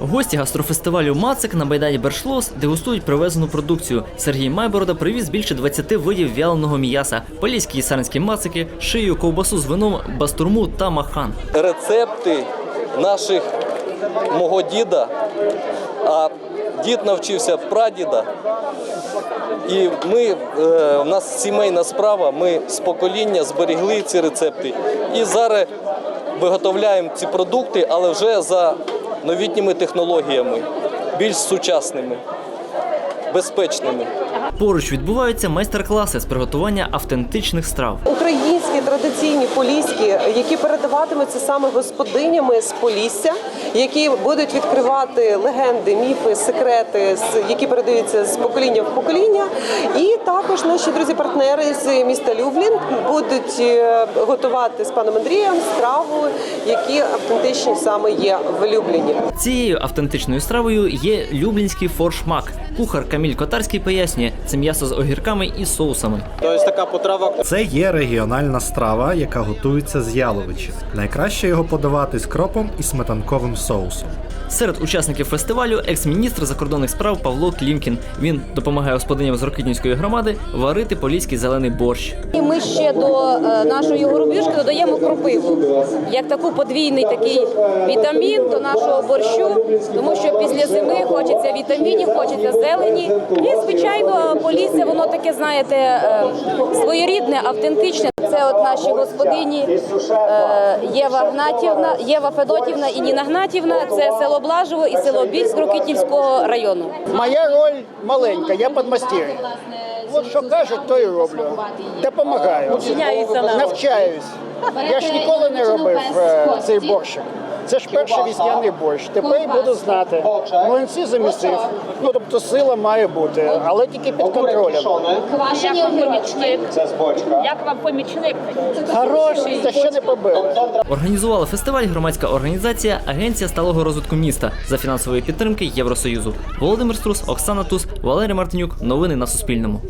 Гості гастрофестивалю Мацик на Майдані Бершлос дегустують привезену продукцію. Сергій Майборода привіз більше 20 видів вяленого м'яса, поліські і мацики, шию, ковбасу з вином, бастурму та махан. рецепти наших мого діда, а дід навчився прадіда. І ми, е, в нас сімейна справа, ми з покоління зберігли ці рецепти. І зараз виготовляємо ці продукти, але вже за новітніми технологіями, більш сучасними, безпечними. Поруч відбуваються майстер-класи з приготування автентичних страв. Українські традиційні поліські, які передаватимуться саме господинями з Полісся, які будуть відкривати легенди, міфи, секрети, які передаються з покоління в покоління. І також наші друзі-партнери з міста Люблін будуть е, готувати з паном Андрієм страву, які автентичні саме є в Любліні. Цією автентичною стравою є люблінський форшмак. Кухар Каміль Котарський пояснює, це м'ясо з огірками і соусами. Тобто така потрава Це є регіональна страва, яка готується з яловичів. Найкраще його подавати з кропом і сметанковим соусом. Серед учасників фестивалю екс-міністр закордонних справ Павло Клімкін. Він допомагає господиням з Рокитнівської громади варити поліський зелений борщ. І ми ще до е, нашої горобішки додаємо кропиву, як таку подвійний такий вітамін до нашого борщу, тому що після зими хочеться вітамінів, хочеться зелені. І звичайно, полісся, воно таке, знаєте, е, своєрідне, автентичне. Це от наші господині е, Єва Гнатівна, Єва Федотівна і Ніна Гнатівна. Це село Блажево і село Більськ Рокитівського району. Моя роль маленька, я подмастерье. От що кажуть, то і роблю. Допомагаю. Навчаюсь. Я ж ніколи не робив е, цей борщик. Це ж перший вісняний борщ. Тепер буду знати. Млинці замісив. Ну тобто сила має бути, але тільки під контролем. Як вам помічник? Як вам помічник? Хороший, та ще не побив. Організувала фестиваль громадська організація Агенція сталого розвитку міста за фінансової підтримки Євросоюзу. Володимир Струс, Оксана Тус, Валерій Мартинюк. Новини на Суспільному.